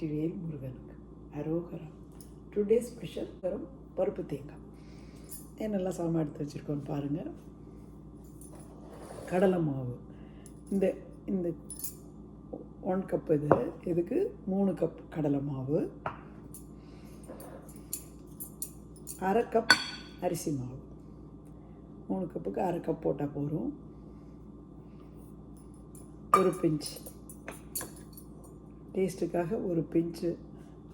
வெற்றிவேல் முருகனுக்கு. அரோகரம் today special வரும் பருப்பு தேங்காய். என்னெல்லாம் சாமான் எடுத்து வச்சுருக்கோன்னு பாருங்கள் கடலை மாவு. இந்த இந்த ஒன் கப் இது இதுக்கு மூணு கப் கடலை மாவு. அரை கப் அரிசி மாவு. மூணு கப்புக்கு அரை கப் போட்டால் போதும். ஒரு பிஞ்ச். டேஸ்ட்டுக்காக ஒரு பிஞ்சு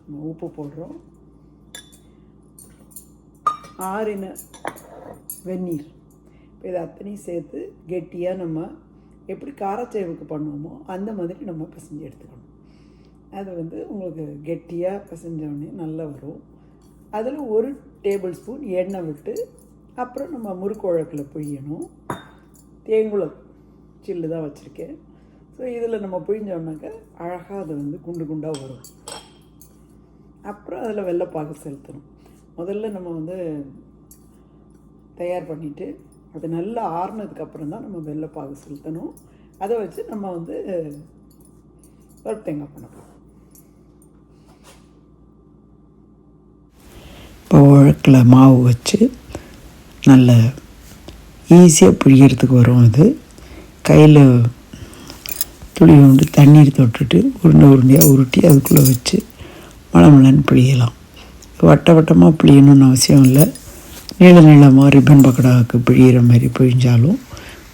நம்ம உப்பு போடுறோம். ஆறின வெந்நீர். இப்போ இதை அத்தனையும் சேர்த்து கெட்டியாக நம்ம எப்படி காரச்சேவுக்கு பண்ணுவோமோ அந்த மாதிரி நம்ம பிசைஞ்சு எடுத்துக்கணும். அது வந்து உங்களுக்கு கெட்டியாக பிசைஞ்சோடனே நல்லா வரும். அதில் ஒரு டேபிள் ஸ்பூன் எண்ணெய் விட்டு அப்புறம் நம்ம முறுக்குழக்கில் பொய்யணும் தேங்குளம் சில்லு தான் வச்சுருக்கேன். ஸோ இதில் நம்ம புழிஞ்சோம்னாக்க அழகாக அது வந்து குண்டு குண்டாக வரும். அப்புறம் அதில் வெள்ளைப்பாகு செலுத்தணும். முதல்ல நம்ம வந்து தயார் பண்ணிவிட்டு அது நல்லா ஆறுனதுக்கப்புறம் தான் நம்ம வெள்ளைப்பாகு செலுத்தணும். அதை வச்சு நம்ம வந்து பருப்பு தேங்காய் பண்ண இப்போ உழக்கில் மாவு வச்சு நல்ல ஈஸியாக பிழியறதுக்கு வரும் அது. கையில் துளி உண்டு தண்ணீர் தொட்டுட்டு உருண்டை உருண்டையாக உருட்டி அதுக்குள்ளே வச்சு மலமலன்னு பிழியலாம். வட்ட வட்டமாக பிழியணும்னு அவசியம் இல்லை. நீள நீளமாக ரிப்பன் பக்கடாவுக்கு பிழியிற மாதிரி பிழிஞ்சாலும்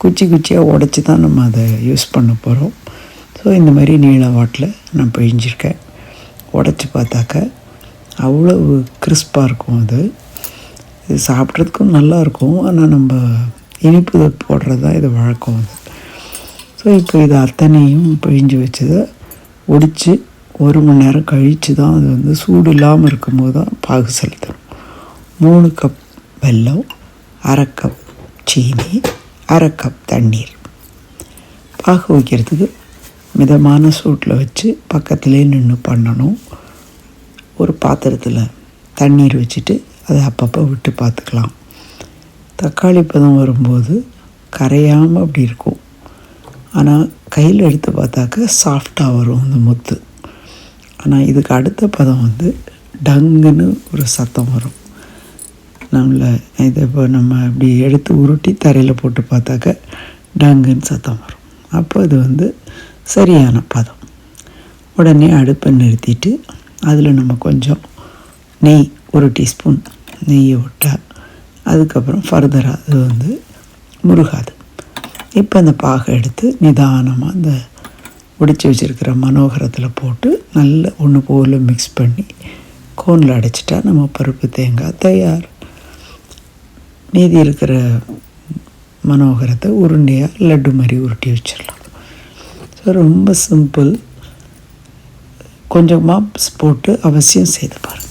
குச்சி குச்சியாக உடச்சி தான் நம்ம அதை யூஸ் பண்ண போகிறோம் ஸோ இந்த மாதிரி நீள வாட்டில் நான் பிழிஞ்சிருக்கேன். உடச்சி பார்த்தாக்க அவ்வளவு கிறிஸ்பாக இருக்கும் அது. இது சாப்பிட்றதுக்கும் நல்லாயிருக்கும் ஆனால் நம்ம இனிப்பு போடுறது தான் இது வழக்கம் அது. ஸோ இப்போ இது அத்தனையும் பிழிஞ்சு வச்சதை ஒடித்து ஒரு மணி நேரம் கழித்து தான் அது வந்து சூடு இல்லாமல் இருக்கும்போது தான் பாகு செலுத்தணும். மூணு கப் வெல்லம் அரை கப் சீனி அரை கப் தண்ணீர். பாகு வைக்கிறதுக்கு மிதமான சூட்டில் வச்சு பக்கத்துலேயே நின்று பண்ணணும். ஒரு பாத்திரத்தில் தண்ணீர் வச்சுட்டு அதை அப்பப்போ விட்டு பார்த்துக்கலாம். தக்காளி பதம் வரும்போது கரையாமல் அப்படி இருக்கும். ஆனால் கையில் எடுத்து பார்த்தாக்க சாஃப்டாக வரும் அந்த முத்து. ஆனால் இதுக்கு அடுத்த பதம் வந்து டங்குன்னு ஒரு சத்தம் வரும். நம்மளை இதை இப்போ நம்ம இப்படி எடுத்து உருட்டி தரையில் போட்டு பார்த்தாக்க டங்குன்னு சத்தம் வரும். அப்போ இது வந்து சரியான பதம். உடனே அடுப்பை நிறுத்திட்டு அதில் நம்ம கொஞ்சம் நெய் ஒரு டீஸ்பூன் நெய்யை விட்டால் அதுக்கப்புறம் ஃபர்தராக அது வந்து முருகாது. இப்போ அந்த பாகை எடுத்து நிதானமாக அந்த உடிச்சு வச்சுருக்கிற மனோகரத்தில் போட்டு நல்ல ஒன்று போல் மிக்ஸ் பண்ணி கோனில் அடைச்சிட்டா நம்ம பருப்பு தேங்காய் தயார். மீதி இருக்கிற மனோகரத்தை உருண்டையாக லட்டு மாதிரி உருட்டி வச்சிடலாம். ஸோ ரொம்ப சிம்பிள் கொஞ்சமாக போட்டு அவசியம் செய்து பாருங்கள்